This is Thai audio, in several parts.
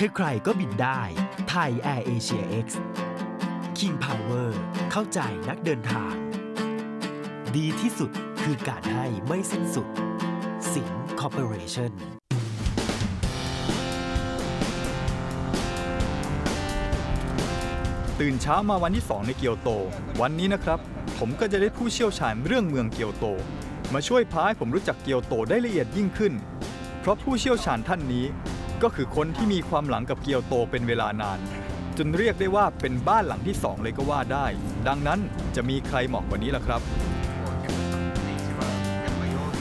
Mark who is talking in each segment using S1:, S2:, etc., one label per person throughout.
S1: ใครๆก็บินได้ ไทย Air Asia X King Power เข้าใจนักเดินทาง ดีที่สุดคือการให้ไม่สิ้นสุด สิงคอร์ปอเรชั่น
S2: ตื่นเช้ามาวันที่ 2 ในเกียวโต วันนี้นะครับ ผมก็จะได้ผู้เชี่ยวชาญเรื่องเมืองเกียวโต มาช่วยพาให้ผมรู้จักเกียวโตได้ละเอียดยิ่งขึ้น เพราะผู้เชี่ยวชาญท่านนี้ ก็คือคนที่มีความหลังกับเกียวโตเป็นเวลานาน จนเรียกได้ว่าเป็นบ้านหลังที่2เลยก็ว่าได้ ดังนั้นจะมีใครเหมาะกว่านี้ล่ะครับ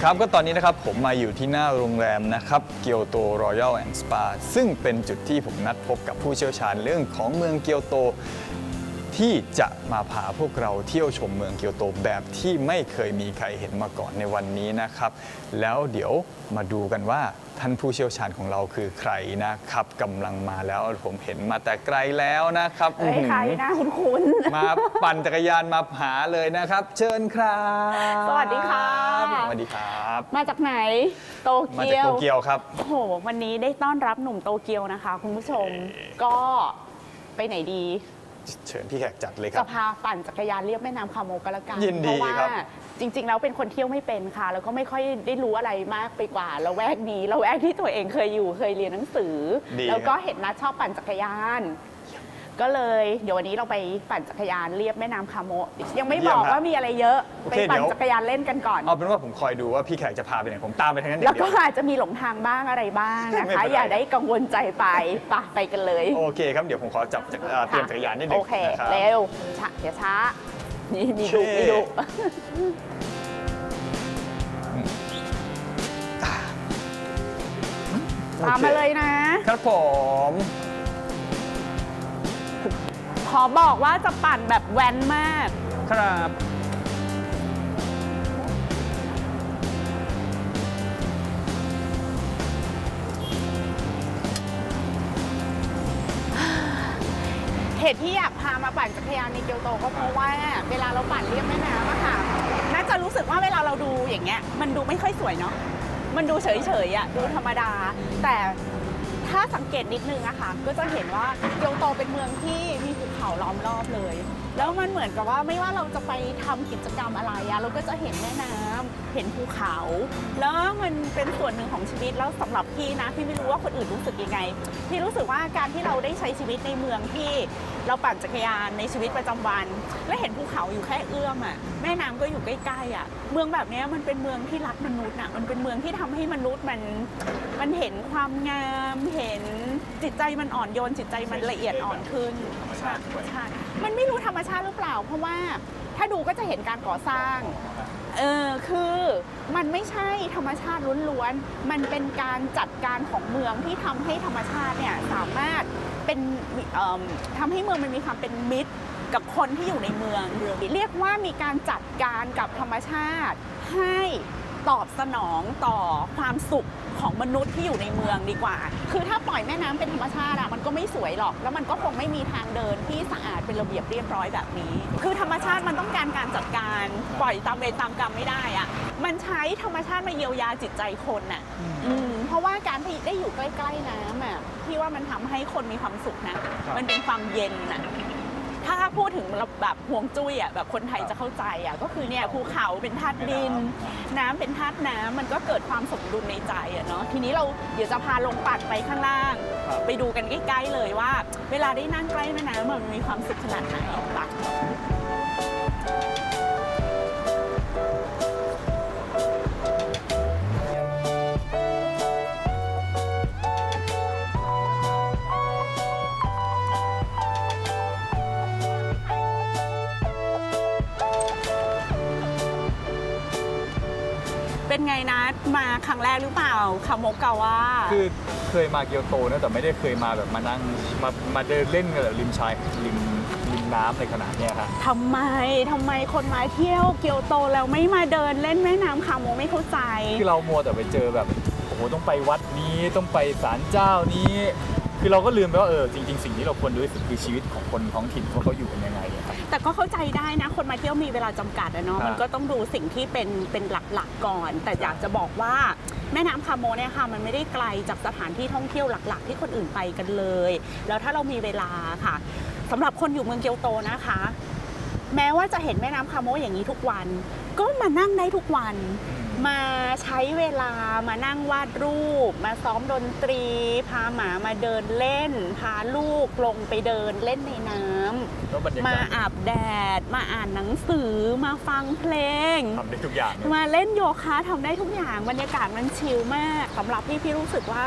S2: ครับก็ตอนนี้นะครับผมมาอยู่ที่หน้าโรงแรมนะครับเกียวโตรอยัลแอนด์สปาซึ่งเป็นจุดที่ผมนัดพบกับผู้เชี่ยวชาญเรื่องของเมืองเกียวโต ที่จะมาพาพวกเราเที่ยวชมเมืองเกียวโตแบบที่ไม่เคยมีใครเห็นมาก่อนในวันนี้นะครับ แล้วเดี๋ยวมาดูกันว่าท่านผู้เชี่ยวชาญของเราคือใครนะครับกำลังมาแล้วผมเห็นมาแต่ไกลแล้วนะครับ
S3: เอ้ยใครนะคุณคุณ
S2: มาปั่นจักรยานมาหาเลยนะครับ เชิญครับ
S3: สวัสดีค่ะ
S2: สวัสดีครับ
S3: มาจากไหนโต
S2: มา
S3: เกี
S2: จาก
S3: ยว
S2: โตเกียวครับ
S3: โอ้โหวันนี้ได้ต้อนรับหนุ่มโตเกียวนะคะ คุณผู้ชมก็ไปไหนดี
S2: เชิญพี่แขกจัดเลยค
S3: จะ
S2: รับ
S3: พาปั่นจักรยานเรียบแม่น้ำคาโมก็แล้วกัน
S2: ยินดี
S3: เพราะว่า
S2: ครับ
S3: จริง ๆ แล้วเป็นคนเที่ยวไม่เป็นค่ะ แล้วก็ไม่ค่อยได้รู้อะไรมากไปกว่าละแวกนี้ละแวกที่ตัวเองเคยอยู่เคยเรียนหนังสือ
S2: ดี
S3: แล้วก็
S2: ครับ
S3: เห็นนัดชอบปั่นจักรยาน ก็เลยเดี๋ยววันนี้เราไปปั่นจักรยานเรียบแม่น้ำคาโมะยังไม่บอกว่ามีอะไรเยอะไปปั่นจักรยานเล่นกันก่อน
S2: เอาเป็นว่าผมคอยดูว่าพี่แขกจะพาไปไหนผมตามไปทางนั้นอ
S3: แล้
S2: ย่าวงเดี
S3: ก็
S2: ยว
S3: อาจจะมีหลงทางบ้างอะไรบ้างนะ
S2: ไม่เป็
S3: คะ
S2: นไร
S3: อย่าได้กังวลใจไปไปะไปกันเลย
S2: โอเคครับเดี๋ยวผมขอจับจักรเอ่อเตรียมจักรยานนิดหนึง
S3: โอเค
S2: นะครับ
S3: เร็วช้าอย่าช้านี่มีดุ
S2: โอเค
S3: มีดุตามมาเลยนะ
S2: ครับผม
S3: ขอบอกว่าจะปั่นแบบแว้นมาก
S2: ครับ
S3: เหตุที่อยากพามาปั่นจักรยานในเกียวโตก็เพราะว่าเวลาเราปั่นเรียบแม่น้ำอะค่ะน่าจะรู้สึกว่าเวลาเราดูอย่างเงี้ย มันดูไม่ค่อยสวยเนาะมันดูเฉยๆอะดูธรรมดา แต่ ถ้าสังเกตนิดนึงอะค่ะก็จะเห็นว่าเกียวโตเป็นเมืองที่มีภูเขาล้อมรอบเลย แล้วมันเหมือนกับว่าไม่ว่าเราจะไปทำกิจกรรมอะไรอะเราก็จะเห็นแม่น้ำเห็นภูเขา แล้วมันเป็นส่วนหนึ่งของชีวิตแล้วสำหรับพี่นะพี่ไม่รู้ว่าคนอื่นรู้สึกยังไงพี่รู้สึกว่าการที่เราได้ใช้ชีวิตในเมืองที่ เราปั่นจักรยานในชีวิตประจำวัน และเห็นภูเขาอยู่แค่เอื้อมอะแม่น้ำก็อยู่ใกล้ๆอะ เมืองแบบเนี้ยมันเป็นเมืองที่รักมนุษย์น่ะมันเป็นเมืองที่ทำให้มนุษย์มันมันเห็นความงามเห็นจิตใจมันอ่อนโยนจิตใจมันละเอียดอ่อนขึ้นใช่ใช่มันไม่รู้ธรรมชาติหรือเปล่า เพราะว่าถ้าดูก็จะเห็นการก่อสร้างเออคือมันไม่ใช่ธรรมชาติล้วนๆ มันเป็นการจัดการของเมืองที่ทำให้ธรรมชาติเนี่ยสามารถ เป็นเอิ่มทำให้เมืองมันมีความเป็นมิตรกับคนที่อยู่ในเมือง เรียกว่ามีการจัดการกับธรรมชาติ ให้ตอบสนองต่อความสุขของมนุษย์ที่อยู่ในเมืองดีกว่า คือถ้าปล่อยแม่น้ำเป็นธรรมชาติอะมันก็ไม่สวยหรอก แล้วมันก็คงไม่มีทางเดินที่สะอาดเป็นระเบียบเรียบร้อยแบบนี้ คือธรรมชาติมันต้องการการจัดการปล่อยตามเวรตามกรรมไม่ได้อะมันใช้ธรรมชาติมาเยียวยาจิตใจคนน่ะอืมเพราะว่าการที่ได้อยู่ใกล้ๆน้ำอะ พี่ว่ามันทำให้คนมีความสุขนะ มันเป็นความเย็นน่ะถ้าพูดถึงแบบห่วงจุ้ยอะแบบคนไทยจะเข้าใจอะก็คือเนี่ยภูเขาเป็นธาตุดิน น้ำเป็นธาตุน้ำมันก็เกิดความสมดุลในใจอะเนาะทีนี้เราเดี๋ยวจะพาลงปัดไปข้างล่าง
S2: ครับ
S3: ไปดูกันใกล้ๆเลยว่า เวลาได้นั่งใกล้แม่น้ำมันมีความสุขขนาดไหนปะ ไงนะมาครั้งแรกหรือเปล่าคาโมกาว่า
S2: คือเคยมาเกียวโตนะแต่ไม่ได้เคยมาแบบมานั่งมามาเดินเล่นกันแบบริมชายริมริมน้ำในขนาดเนี้ยฮะ
S3: ทำไมทำไมคนมาเที่ยวเกียวโตแล้วไม่มาเดินเล่นแม่น้ำคาโมไม่เข้าใจ
S2: คือเรามัวแต่ไปเจอแบบโอ้โหต้องไปวัดนี้ต้องไปศาลเจ้านี้ คือเราก็ลืมไปว่าเออจริง ๆ สิ่งที่เราควรดูที่สุดคือชีวิตของคนท้องถิ่นว่าเขาอยู่กันยังไงอะครับ
S3: แต่ก็เข้าใจได้นะ คนมาเที่ยวมีเวลาจำกัดอะเนาะ
S2: ครับ
S3: มันก็ต้องดูสิ่งที่เป็นเป็นหลักๆก่อน แต่อยากจะบอกว่าแม่น้ำคาโมเนี่ยค่ะ มันไม่ได้ไกลจากสถานที่ท่องเที่ยวหลัก ๆ ที่คนอื่นไปกันเลย แล้วถ้าเรามีเวลาค่ะสำหรับคนอยู่เมืองเกียวโตนะคะ แม้ว่าจะเห็นแม่น้ำคาโมอย่างนี้ทุกวัน ก็มานั่งได้ทุกวัน มาใช้เวลามานั่งวาดรูป มาซ้อมดนตรี พาหมามาเดินเล่น พาลูกลงไปเดินเล่นในน้ำ
S2: แล้วบรรยากาศ
S3: มาอาบแดด มาอ่านหนังสือมาฟังเพลง
S2: ทำได้ทุกอย่างเลย
S3: มาเล่นโยคะทำได้ทุกอย่างบรรยากาศมันชิลมากสำหรับพี่พี่รู้สึกว่า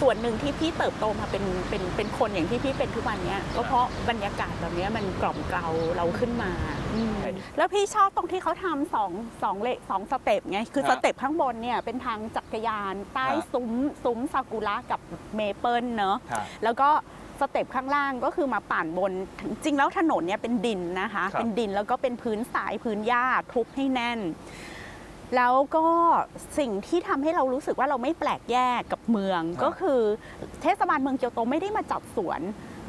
S3: ส่วนหนึ่งที่พี่เติบโตมาเป็นเป็นเป็นคนอย่างที่พี่เป็นทุกวันเนี้ยก็เพราะบรรยากาศแบบเนี้ยมันกล่อมเกลาเราขึ้นมาอืมแล้วพี่ชอบตรงที่เขาทำสองสองเลสองสเต็ปไงคือสเต็ปข้างบนเนี่ยเป็นทางจักรยานใต้ซุ้มซุ้มซากุระกับเมเปิลเนอะ
S2: ครับ
S3: แล้วก็ สเต็ปข้างล่างก็คือมาปั่นบน จริงแล้วถนนเนี่ยเป็นดินนะคะ
S2: ครับ
S3: เป็นดินแล้วก็เป็นพื้นสายพื้นหญ้าทุบให้แน่น แล้วก็สิ่งที่ทำให้เรารู้สึกว่าเราไม่แปลกแยกกับเมือง
S2: ครับ
S3: ก็คือเทศบาลเมืองเกียวโตไม่ได้มาจัดสวน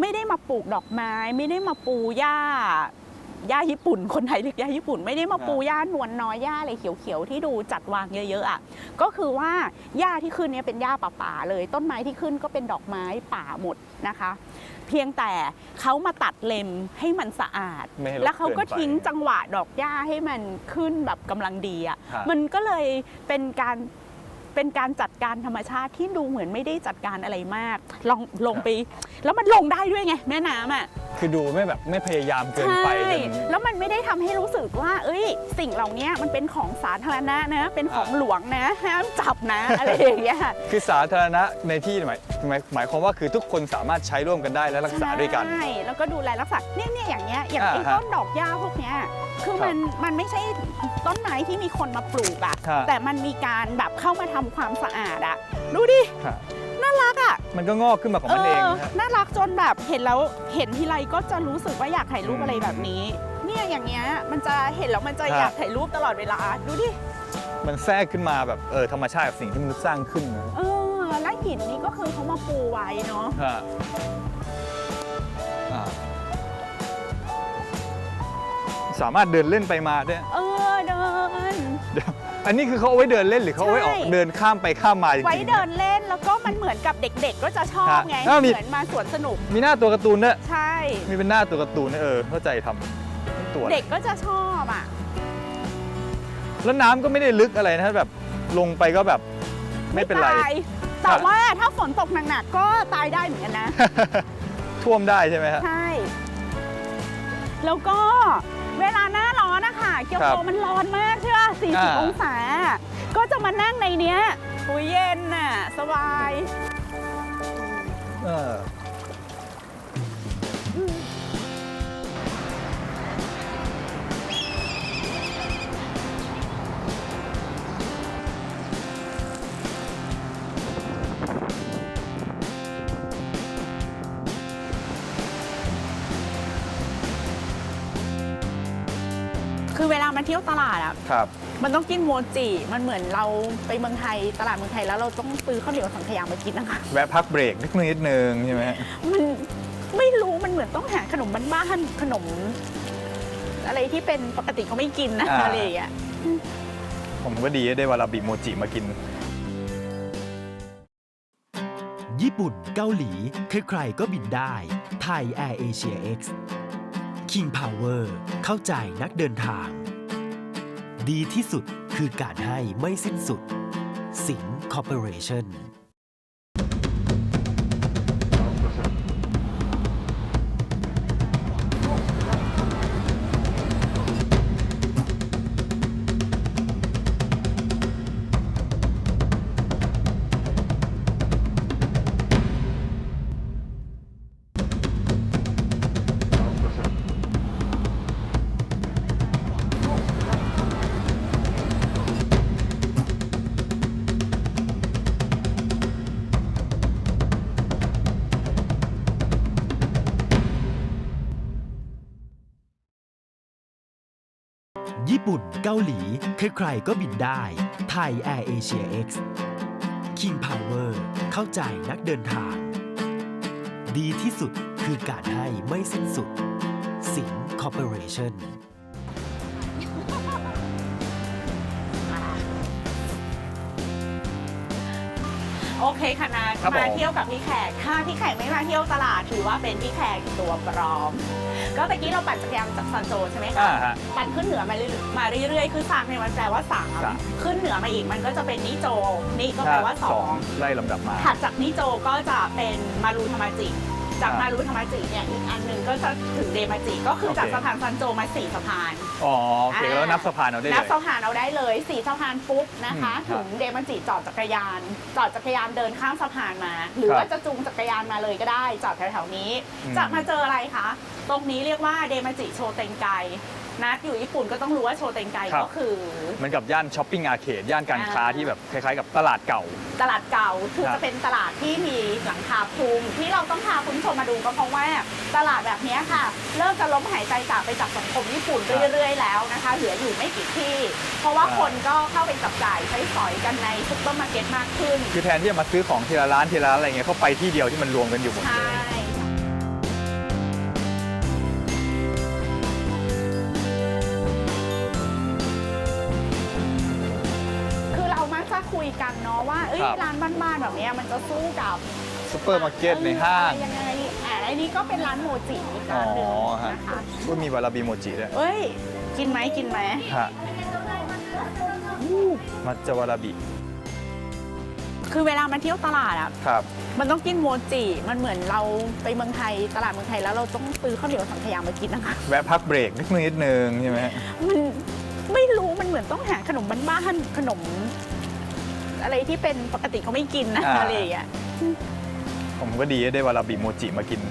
S3: ไม่ได้มาปลูกดอกไม้ ไม่ได้มาปูหญ้า หญ้าญี่ปุ่น คนไทยเรียกหญ้าญี่ปุ่น ไม่ได้มาปูหญ้านวลน้อยหญ้าอะไรเขียวๆที่ดูจัดวางเยอะๆอะก็คือว่าหญ้าที่ขึ้นเนี่ยเป็นหญ้าป่าๆเลย ต้นไม้ที่ขึ้นก็เป็นดอกไม้ป่าหมดนะคะ เพียงแต่เขามาตัดเล็มให้มันสะอาด
S2: ไม่ให้รก
S3: แล้วเขาก็
S2: นไป
S3: ทิ้งจังหวะดอกหญ้าให้มันขึ้นแบบกำลังดีอะ
S2: ครับ
S3: มันก็เลยเป็นการ เป็นการจัดการธรรมชาติที่ดูเหมือนไม่ได้จัดการอะไรมาก ลองลงไป แล้วมันลงได้ด้วยไงแม่น้ำอะ
S2: คือดูไม่แบบไม่พยายามเกินไปจน
S3: แล้วมันไม่ได้ทำให้รู้สึกว่า เอ้ย สิ่งเหล่านี้มันเป็นของสาธารณะนะ เป็นของ
S2: อ่า
S3: หลวงนะ ห้ามจับนะ อะไรอย่างเงี้ย
S2: คือสาธารณะในที่หมายหมายหมายความว่าคือทุกคนสามารถใช้ร่วมกันได้และรักษาด้วยกัน
S3: ใช่ แล้วก็ดูแลรักษา เนี่ยเนี่ยอย่างเงี้ย อย่าง
S2: อ่า
S3: ไอ้
S2: ฮะ
S3: ต้นดอกหญ้าพวกเนี้ย คือ
S2: ครับ
S3: มัน มันไม่ใช่ต้นไม้ที่มีคนมาปลูกอะ
S2: ฮะ
S3: แต่มันมีการแบบเข้ามาทำความสะอาดอะดูดิ
S2: ครับ
S3: น่ารักอะ
S2: มันก็งอกขึ้นมาของมันเองนะฮะ
S3: น่ารักจนแบบเห็นแล้วเห็นทีไรก็จะรู้สึกว่าอยากถ่ายรูป
S2: อืม
S3: อะไรแบบนี้ เนี่ยอย่างเงี้ยมันจะเห็นแล้วมันจะ
S2: ฮะ
S3: อยากถ่ายรูปตลอดเวลาดูดิ
S2: มันแทรกขึ้นมาแบบเออธรรมชาติกับสิ่งที่มนุษย์สร้างขึ้นนะ
S3: เออและหินนี่ก็คือเขามาปูไว้เนาะ
S2: ฮะอ่าสามารถเดินเล่นไปมาด้วย
S3: เออเดิน
S2: เดี๋ยว อันนี้คือเขาเอาไว้เดินเล่นหรือเขาเอาไว้ออก
S3: ใช่
S2: เดินข้ามไปข้ามมาจริงๆ
S3: ไว้เดินเล่นแล้วก็มันเหมือนกับเด็กๆ ก็จะชอบ
S2: ฮะ
S3: ไง
S2: อ้าวมี
S3: เหมือนมาสวนสนุก
S2: มีหน้าตัวการ์ตูนด้วย
S3: ใช่
S2: มีเป็นหน้าตัวการ์ตูนด้วยเออเข้าใจทำตัว
S3: เด็กก็จะชอบอะ
S2: แล้วน้ำก็ไม่ได้ลึกอะไรนะแบบลงไปก็แบบไม่เป็นไร
S3: ตาย แต่ว่าถ้าฝนตกหนักๆ ก็ตายได้เหมือนกันนะ
S2: ท่วมได้ใช่ไหมฮะ
S3: ใช่ แล้วก็เวลาหน้าร้ อนนะคะเกียว
S2: ครั
S3: โต
S2: บ
S3: มันร้อนมากใช่ป่ะ
S2: อ่า
S3: 40 องศา ก็จะมานั่งในเนี้ยอุยเย็นน่ะ สบาย
S2: เออ
S3: มาเที่ยวตลาดอะ
S2: ครับ
S3: มันต้องกินโมจิ มันเหมือนเราไปเมืองไทยตลาดเมืองไทยแล้วเราต้องซื้อข้าวเหนียวสังขยามากินนะคะ
S2: แวะพักเบรกนิดนึงนิดนึงใช่ไหมฮะ
S3: มันไม่รู้มันเหมือนต้องหาขนมบ้านๆขนม อะไรที่เป็นปกติเขาไม่กินนะ
S2: อ่า
S3: อะไรอย่างเงี้ย
S2: ผมก็ดีได้วาราบิโมจิมากิน
S1: ญี่ปุ่นเกาหลี ใครๆก็บินได้ไทย Air Asia X King Power เข้าใจนักเดินทาง ดีที่สุดคือการให้ไม่สิ้นสุด สิงคอร์ปอเรชั่น ลีใครๆก็บินได้ ไทย Air Asia X King Power เข้าใจนักเดินทาง ดีที่สุดคือการให้ไม่สิ้นสุด สิงคอร์ปอเรชั่น
S3: เคค่ะนัท
S2: ครับผม
S3: มาเที่ยวกับพี่แขก ถ้าพี่แขกไม่มาเที่ยวตลาดถือว่าเป็นพี่แขกตัวปลอม ก็ตะกี้เราปั่นจักรยานจากซันโจใช่ไหมคะ
S2: อ่าฮะ
S3: ปั่นขึ้นเหนือมาเรื่อยๆมาเรื่อยๆคือสามในวันแปลว่าสาม
S2: สาม
S3: ขึ้นเหนือมาอีกมันก็จะเป็นนิโจนี่ก็แปลว่าสอง
S2: ไล่ลำดับมา
S3: ถัดจากนิโจก็จะเป็นมารูธรรมาจิ จาก
S2: อ่าม
S3: มารูธรรมาจิเนี่ยอีกอันหนึ่งก็จะถึงเดมาจิก็คือจาก
S2: โอเค
S3: สะพานซันโจมาสี่สะพาน
S2: อ๋อโอเคแล้วนับสะพานเอาได้เล
S3: นับ
S2: ย
S3: สะพานเอาได้เลยสี่สะพานปุ๊บนะคะ
S2: อืม
S3: ถึงเดมันจิจอดจักรยาน จอดจักรยานเดินข้ามสะพานมา หรือ
S2: ครับ
S3: ว่าจะจูงจักรยานมาเลยก็ได้จอดแถวๆนี้
S2: อืม
S3: จะมาเจออะไรคะ ตรงนี้เรียกว่าเดมันจิโชเตงไก นัดอยู่ญี่ปุ่นก็ต้องรู้ว่าโชเตงไกก็คือ
S2: เหมือนกับย่านช้อปปิ้งอาร์เคดย่านการค้า
S3: อ่า
S2: ที่แบบคล้ายๆกับตลาดเก่า
S3: ตลาดเก่าคือ
S2: ครับ
S3: จะเป็นตลาดที่มีหลังคาคลุมที่เราต้องพาคุณผู้ชมมาดูก็เพราะว่าตลาดแบบนี้ค่ะ เริ่มจะล้มหายใจจากไปจากสังคมญี่ปุ่นเรื่อยๆแล้วนะคะ เหลืออยู่ไม่กี่ที่ เพราะว่าคนก็เข้าไปจับจ่ายใช้สอยกันในซุปเปอร์มาร์เก็ตมากขึ้น
S2: คือแทนที่จะมาซื้อของทีละร้านทีละร้านอะไรเงี้ยเขาไปที่เดียวที่มันรวมกันอยู่หมด
S3: ใช่
S2: เลย
S3: คือ แบบเนี้ยมันจะสู้กับ
S2: ซุปเปอร์มาร์เก็ตในห้าง
S3: เอออะไรยังไงอ่าอันนี้ก็เป็นร้านโมจิอีกร้านหนึ่ง
S2: อ๋อฮะ
S3: นะคะ
S2: ก็มีวาราบิโมจิด้วย
S3: เอ้ย กินไหมกินไหม
S2: ฮะอู้มัจจวาราบิ
S3: คือเวลามาเที่ยวตลาดอะ
S2: ครับ
S3: มันต้องกินโมจิ มันเหมือนเราไปเมืองไทยตลาดเมืองไทยแล้วเราต้องซื้อข้าวเหนียวสังขยามากินนะคะ
S2: แวะพักเบรกนิดนึงนิดนึงใช่ไหมฮะ
S3: มันไม่รู้มันเหมือนต้องหาขนมบ้านๆขนม อะไรที่เป็นปกติเขาไม่กินนะ
S2: อ่า
S3: อะไรอย่างเงี้ย
S2: ผมก็ดีได้วาราบิโมจิมากิน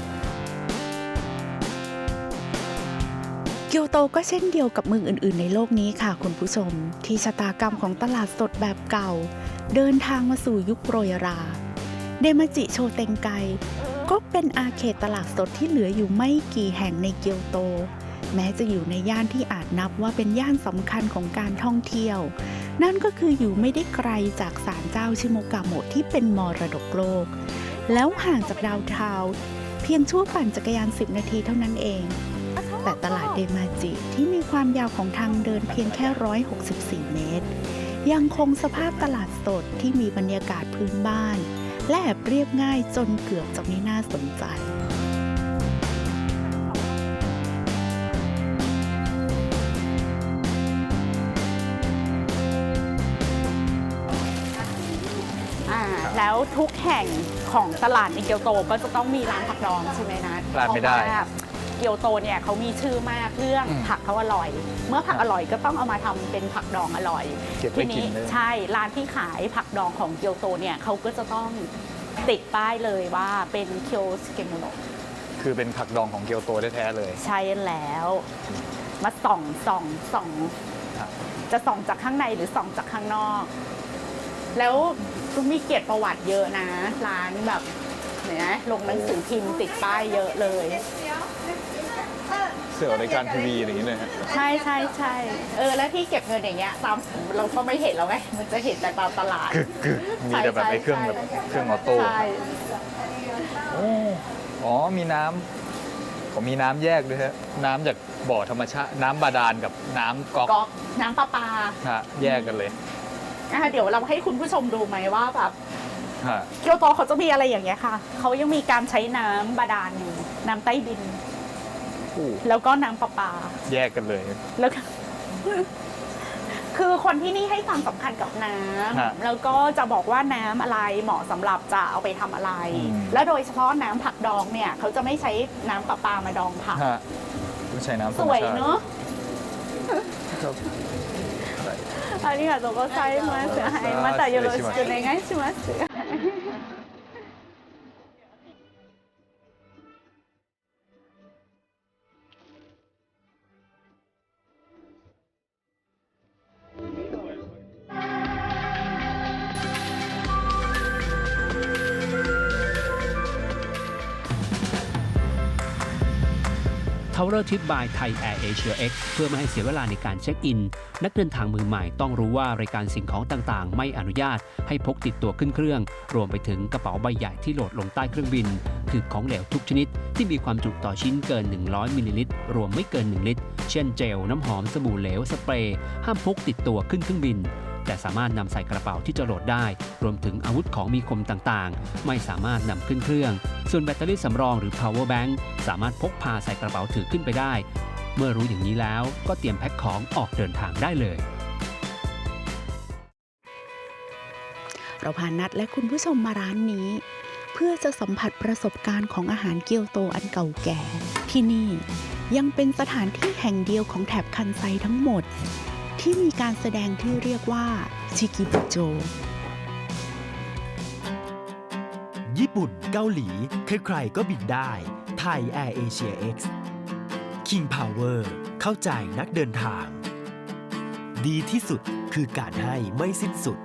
S4: เกียวโตก็เช่นเดียวกับเมืองอื่น ๆ ในโลกนี้ค่ะคุณผู้ชม ที่ชะตากรรมของตลาดสดแบบเก่า เดินทางมาสู่ยุคโรยรา เดมาจิโชเตงไก ก็เป็นอาเขตตลาดสดที่เหลืออยู่ไม่กี่แห่งในเกียวโต แม้จะอยู่ในย่านที่อาจนับว่าเป็นย่านสำคัญของการท่องเที่ยว นั่นก็คืออยู่ไม่ได้ไกลจากศาลเจ้าชิโมกาโมะที่เป็นมรดกโลก แล้วห่างจากดาวน์ทาเพียงชั่วปั่นจักรยาน 10 นาทีเท่านั้นเอง แต่ตลาดเดมาจิที่มีความยาวของทางเดินเพียงแค่ 164 เมตร ยังคงสภาพตลาดสดที่มีบรรยากาศพื้นบ้าน และแอบเรียบง่ายจนเกือบจะไม่น่าสนใจ
S3: ทุกแห่งของตลาดในเกียวโตก็จะต้องมีร้านผักดองใช่ไหมนะ
S2: พลาดไม่ได้
S3: เพระว่าเกียวโตเนี่ยเขามีชื่อมากเรื่อง
S2: อืม
S3: ผักเขาอร่อย เมื่อผักอร่อยก็ต้องเอามาทำเป็นผักดองอร่อย
S2: เก็บไว้
S3: ที
S2: กิน
S3: นี้
S2: เลย
S3: ใช่ร้านที่ขายผักดองของเกียวโตเนี่ยเขาก็จะต้องติดป้ายเลยว่าเป็นเคียวสเกมุโนะ
S2: คือเป็นผักดองของเกียวโตแท้ๆเลย
S3: ใช่แล้ว มาส่องส่องส่อง
S2: ครับ
S3: จะส่องจากข้างในหรือส่องจากข้างนอก แล้วก็มีเกียรติประวัติเยอะนะ ร้านแบบเนี่ยนะลงหนังสือพิมพ์ติดป้ายเยอะเลย
S2: เสือรายการทีวีอะไรอย่างเงี้ยเลยฮะ
S3: ใช่ใช่ใช่เออแล้วที่เก็บเงินอย่างเงี้ยตามเราก็ไม่เห็นแล้วไงมันจะเห็นแต่ตามตลาด
S2: กึกกึกมีแต่แบบไอ้เครื่องแบบเครื่องออโต้
S3: ใช่
S2: โอ้อ๋อมีน้ำผมมีน้ำแยกด้วยฮะน้ำจากบ่อธรรมชาติน้ำบาดาลกับน้ำก๊อก
S3: ก๊อกน้ำประปา
S2: ฮะแยกกันเลย
S3: อะเดี๋ยวเราให้คุณผู้ชมดูไหมว่าแบบ
S2: ฮะ
S3: เกียวโตเขาจะมีอะไรอย่างเงี้ยค่ะ เขายังมีการใช้น้ำบาดาลอยู่น้ำใต้ดิน
S2: อู้
S3: แล้วก็น้ำประปา
S2: แยกกันเลย
S3: แล้วก็ คือคนที่นี่ให้ความสำคัญกับน้
S2: ฮะำ
S3: แล้วก็จะบอกว่าน้ำอะไรเหมาะสำหรับจะเอาไปทำอะไร
S2: อืม
S3: และโดยเฉพาะน้ำผักดองเนี่ย เขาจะไม่ใช้น้ำประปามาดองผัก
S2: ฮะไม่ใช่น้ำธร
S3: ส
S2: รม
S3: วย
S2: ชาติ
S3: เนอะ
S2: ครับ
S3: ありがとうございます。はい、またよろしくお願いします。
S5: Traveler Trip by Thai Air Asia X เพื่อไม่ให้เสียเวลาในการเช็คอิน นักเดินทางมือใหม่ต้องรู้ว่ารายการสิ่งของต่างๆ ไม่อนุญาตให้พกติดตัวขึ้นเครื่อง รวมไปถึงกระเป๋าใบใหญ่ที่โหลดลงใต้เครื่องบิน คือของเหลวทุกชนิด ที่มีความจุต่อชิ้นเกิน 100 มิลลิลิตร รวมไม่เกิน 1 ลิตร เช่นเจล น้ำหอม สบู่เหลว สเปรย์ ห้ามพกติดตัวขึ้นเครื่องบิน แต่สามารถนำใส่กระเป๋าที่จะโหลดได้ รวมถึงอาวุธของมีคมต่างๆ ไม่สามารถนำขึ้นเครื่อง ส่วนแบตเตอรี่สำรองหรือ power bank สามารถพกพาใส่กระเป๋าถือขึ้นไปได้ เมื่อรู้อย่างนี้แล้วก็เตรียมแพ็คของออกเดินทางได้เลย
S4: เราพานัดและคุณผู้ชมมาร้านนี้ เพื่อจะสัมผัสประสบการณ์ของอาหารเกียวโตอันเก่าแก่ ที่นี่ยังเป็นสถานที่แห่งเดียวของแถบคันไซทั้งหมด ที่มีการแสดงที่เรียกว่าชิกิบุโจ
S1: ญี่ปุ่นเกาหลี ใครๆก็บินได้ ไทย Air Asia X King Power เข้าใจนักเดินทาง ดีที่สุดคือการให้ไม่สิ้นสุด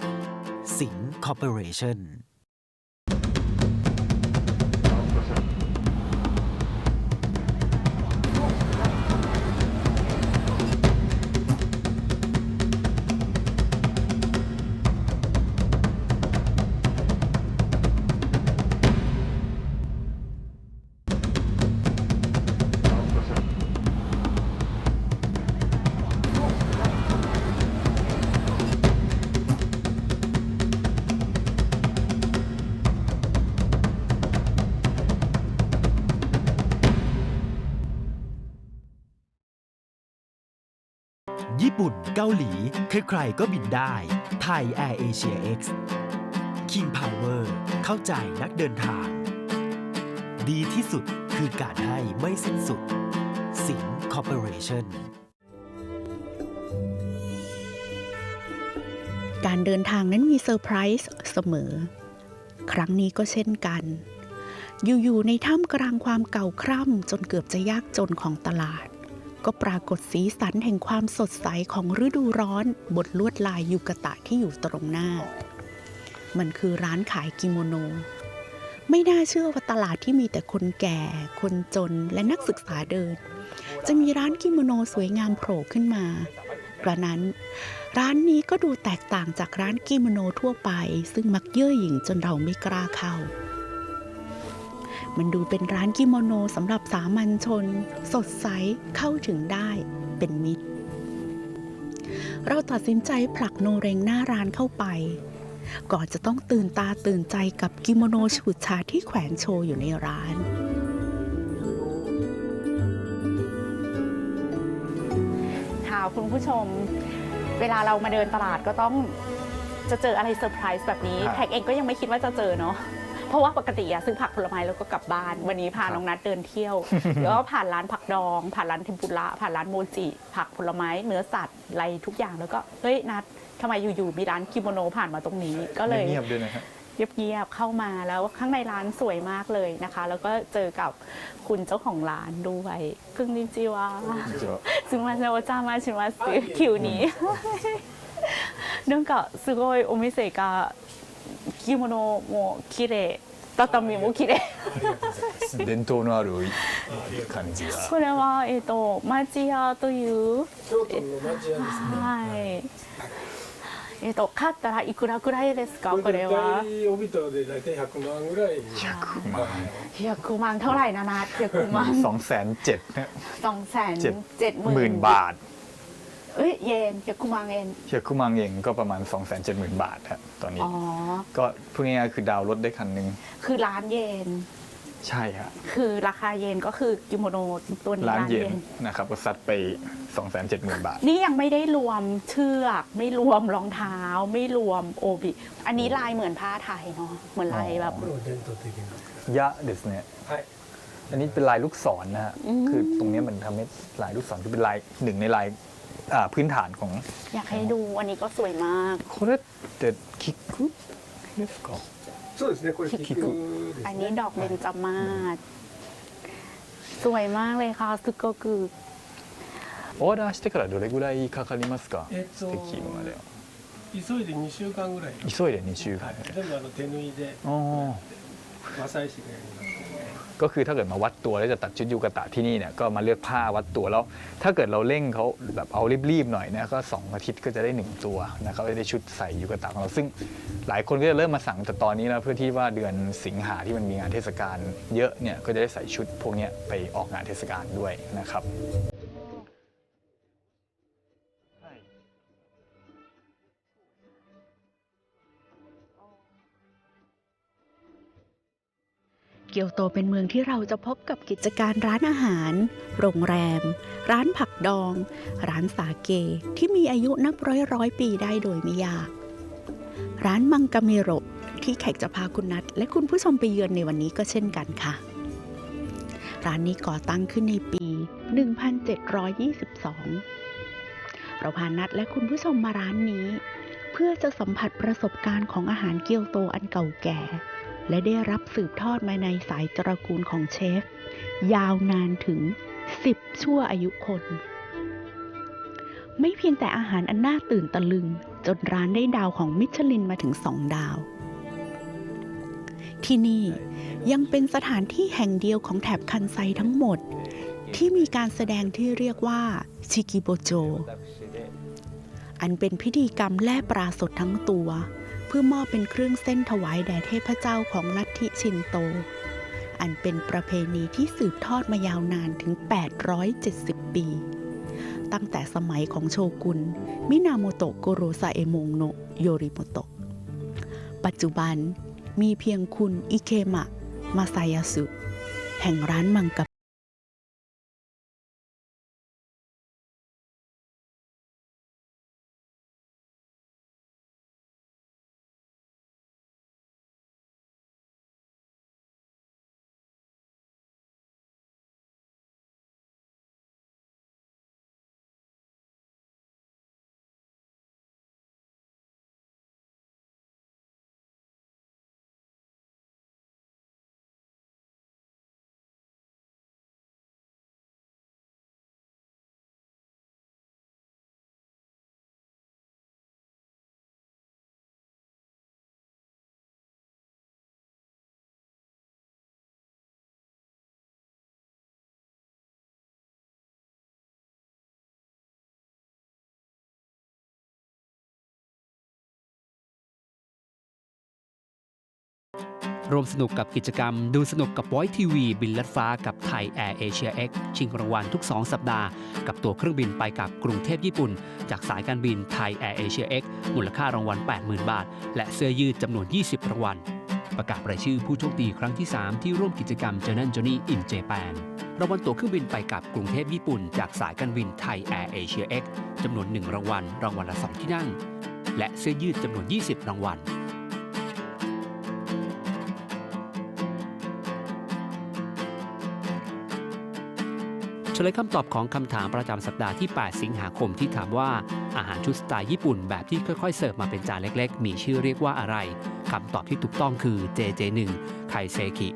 S1: สิงคอร์ปอเรชั่น ปุ่น เกาหลี ใครๆก็บินได้ ไทย Air Asia X King Power เข้าใจนักเดินทาง ดีที่สุดคือการให้ไม่สิ้นสุด สิงคอร์ปอเรชั่น
S4: การเดินทางนั้นมีเซอร์ไพรส์เสมอ ครั้งนี้ก็เช่นกัน อยู่ ๆ ในท่ามกลางความเก่าคร่ำจนเกือบจะยากจนของตลาด ก็ปรากฏสีสันแห่งความสดใสของฤดูร้อนบนลวดลายยูกะตะที่อยู่ตรงหน้า มันคือร้านขายกิโมโน ไม่น่าเชื่อว่าตลาดที่มีแต่คนแก่ คนจนและนักศึกษาเดิน จะมีร้านกิโมโนสวยงามโผล่ขึ้นมากระนั้น ร้านนี้ก็ดูแตกต่างจากร้านกิโมโนทั่วไป ซึ่งมักเย่อหยิ่งจนเราไม่กล้าเข้า มันดูเป็นร้านกิโมโนสำหรับสามัญชน สดใสเข้าถึงได้เป็นมิตร เราตัดสินใจผลักโนเรงหน้าร้านเข้าไป ก่อนจะต้องตื่นตาตื่นใจกับกิโมโนฉูดฉาดที่แขวนโชว์อยู่ในร้าน
S3: ค่ะคุณผู้ชม เวลาเรามาเดินตลาดก็ต้องจะเจออะไรเซอร์ไพรส์แบบนี้
S2: ครับ
S3: แขกเองก็ยังไม่คิดว่าจะเจอเนาะ เพราะว่าปกติอะซื้อผักผลไม้แล้วก็กลับบ้าน วันนี้พา
S2: ครับ
S3: น้องนัดเดินเที่ยว แล้วก็ผ่านร้านผักดอง ผ่านร้านเทมปุระผ่านร้านโมจิ ผักผลไม้เนื้อสัตว์อะไรทุกอย่างแล้วก็เฮ้ยนัดทำไมอยู่ๆมีร้านกิโมโนผ่านมาตรงนี้ ก็เลย
S2: เงียบๆด้วยนะฮะ
S3: เงียบๆเข้ามาแล้วข้างในร้านสวยมากเลยนะคะ แล้วก็เจอกับคุณเจ้าของร้านด้วยคึงนิจิวะ すみません、お邪魔します。急に。なんかすごいお店が 着物も綺麗、畳も綺麗。
S2: 伝統のある感じが
S3: これはえっ、と町屋という。
S6: 京都の町屋ですね。
S3: はい。えっ、と買ったらいくらくらいですかこれ
S6: 大
S3: は。
S6: 体帯とで大体100万ぐらい。
S2: 100万
S3: 100万เท่าไหร่นะนัด100万
S2: สองแสน เจ็ด
S3: สองแสน
S2: เจ็ด
S3: เจ็ด
S2: หมื่นบาท
S3: เอ้ยเยน100万円
S2: เฮียคุมังเองก็ประมาณ 2 7 0 0 0 0 บาทครับตอนนี้
S3: อ๋อ
S2: ก็พูดง่ายๆคือดาวน์รถได้คันหนึ่ง
S3: คือร้านเยน
S2: ใช่ฮะ
S3: คือราคาเยนก็คือกิโมโนตัวนี้
S2: ร้าน
S3: ร้าน
S2: เย็
S3: เย
S2: น
S3: น
S2: นะครับก็ซัดไป 2 7 0 0 0 0 บาท
S3: นี่ยังไม่ได้รวมเชือก ไม่รวมรองเท้า ไม่รวมโอบิ อันนี้ลายเหมือนผ้าไทยเนาะเหมือนลายแบบ
S6: これも伝統的な。
S2: ยะเดสเนี่ย
S6: はい。
S2: อันนี้เป็นลายลูกศรนะฮะ
S3: อืม
S2: คือตรงเนี้ยมันทำให้ลายลูกศรที่เป็นลายหนึ่งในลาย อ่าพื้นฐานของ
S3: อยากให้ดูอันนี้ก็สวยมาก
S2: これってキックですか
S6: そうですね。これ
S2: 菊
S6: 菊です
S3: อัน
S6: ね。
S3: นี้ดอกเบญจมาศสวยมากเลยค่ะสึกก็คือ
S2: オーダーしてからどれぐらいかかりますか
S6: えっと
S2: できるまでは
S6: 急いで2週間ぐらい。
S2: 急いで2週間
S6: はい。全部あの手縫いで
S2: あ
S6: 和裁師がやりますので。
S2: ま ก็คือถ้าเกิดมาวัดตัวแล้วจะตัดชุดยูกะตะที่นี่เนี่ยก็มาเลือกผ้าวัดตัวแล้ว ถ้าเกิดเราเร่งเขาแบบเอารีบๆหน่อยนะก็สองอาทิตย์ก็จะได้หนึ่งตัวนะครับได้ชุดใส่ยูกะตะของเราซึ่งหลายคนก็จะเริ่มมาสั่งแต่ตอนนี้แล้วเพื่อที่ว่าเดือนสิงหาที่มันมีงานเทศกาลเยอะเนี่ยก็จะได้ใส่ชุดพวกนี้ไปออกงานเทศกาลด้วยนะครับ
S4: เกียวโตเป็นเมืองที่เราจะพบกับกิจการร้านอาหาร โรงแรม ร้านผักดอง ร้านสาเกที่มีอายุนับร้อยร้อยปีได้โดยไม่ยาก ร้านมังกาเมโรที่แขกจะพาคุณนัทและคุณผู้ชมไปเยือนในวันนี้ก็เช่นกันค่ะ ร้านนี้ก่อตั้งขึ้นในปี 1722 เราพานัดและคุณผู้ชมมาร้านนี้ เพื่อจะสัมผัสประสบการณ์ของอาหารเกียวโตอันเก่าแก่ และได้รับสืบทอดมาในสายตระกูลของเชฟ ยาวนานถึง 10 ชั่วอายุคน ไม่เพียงแต่อาหารอันน่าตื่นตะลึง จนร้านได้ดาวของมิชลินมาถึงสองดาว ที่นี่ยังเป็นสถานที่แห่งเดียวของแถบคันไซทั้งหมด ที่มีการแสดงที่เรียกว่าชิกิโบโจ อันเป็นพิธีกรรมแล่ปลาสดทั้งตัว เพื่อมอบเป็นเครื่องเส้นถวายแด่เทพเจ้าของลัทธิชินโต อันเป็นประเพณีที่สืบทอดมายาวนานถึง 870 ปี ตั้งแต่สมัยของโชกุน มินาโมโตะโกโรซาเอมงโนโยริโมโตะ ปัจจุบันมีเพียงคุณอิเคมะ มาซายาสุ แห่งร้านมังกะ
S5: ร่วมสนุกกับกิจกรรม ดูสนุกกับ Voice TV บินลัดฟ้ากับไทย Air Asia X ชิงรางวัลทุก 2 สัปดาห์ กับตั๋วเครื่องบินไปกับกรุงเทพญี่ปุ่น จากสายการบินไทย Air Asia X มูลค่ารางวัล 80,000 บาท และเสื้อยืดจำนวน 20 รางวัล ประกาศรายชื่อผู้โชคดีครั้งที่ 3 ที่ร่วมกิจกรรม Journey Journey in Japan รางวัลตั๋วเครื่องบินไปกับกรุงเทพญี่ปุ่น จากสายการบินไทย Air Asia X จำนวน 1 รางวัลรางวัลละ 2 ที่นั่ง และเสื้อยืดจำนวน 20 รางวัล ฉลยคำตอบของคำถามประจำสัปดาห์ที่ 8 สิงหาคมที่ถามว่า อาหารชุดสไตล์ญี่ปุ่นแบบที่ค่อยๆ เสิร์ฟมาเป็นจานเล็กๆ มีชื่อเรียกว่าอะไรคำตอบที่ถูกต้องคือ JJ1 ไคเซคิ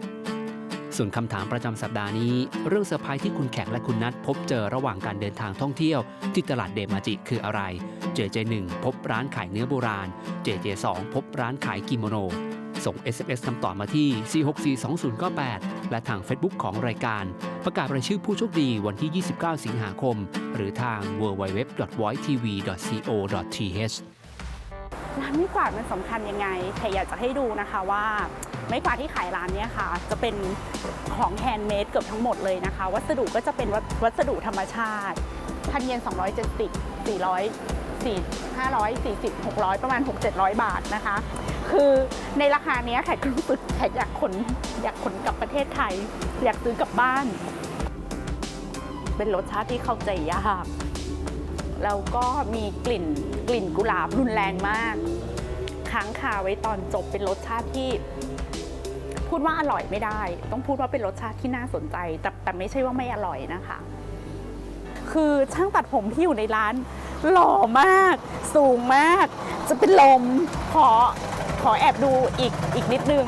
S5: ส่วนคำถามประจำสัปดาห์นี้ เรื่องเซอร์ไพรส์ที่คุณแขกและคุณนัทพบเจอระหว่างการเดินทางท่องเที่ยว ที่ตลาดเดมาจิคืออะไร JJ1 พบร้านขายเนื้อโบราณ JJ2 พบร้านขายกิโมโน ส่ง SMS คำตอบมาที่ 4642098 และทาง Facebook ของรายการ ประกาศรายชื่อผู้โชคดีวันที่ 29 สิงหาคม หรือทาง www.voitv.co.th
S3: ร้านไม้กวาดมันสำคัญยังไงแขกอยากจะให้ดูนะคะว่าไม้กวาดที่ขายร้านเนี้ยค่ะ จะเป็นของแฮนด์เมดเกือบทั้งหมดเลยนะคะ วัสดุก็จะเป็นวัสวัสดุธรรมชาติพันเยน270 400 4 540 600 ประมาณ 6-700 บาทนะคะ คือในราคาเนี้ยแขกก็รู้สึกแขกอยากขนอยากขนกลับประเทศไทย อยากซื้อกลับบ้าน เป็นรสชาติที่เข้าใจยากแล้วก็มีกลิ่นกลิ่นกุหลาบรุนแรงมาก ค้างคาไว้ตอนจบเป็นรสชาติที่ พูดว่าอร่อยไม่ได้ ต้องพูดว่าเป็นรสชาติที่น่าสนใจ แต่แต่ไม่ใช่ว่าไม่อร่อยนะคะ คือช่างตัดผมที่อยู่ในร้าน หล่อมาก สูงมาก จะเป็นลมขอขอแอบดูอีกอีกนิดนึง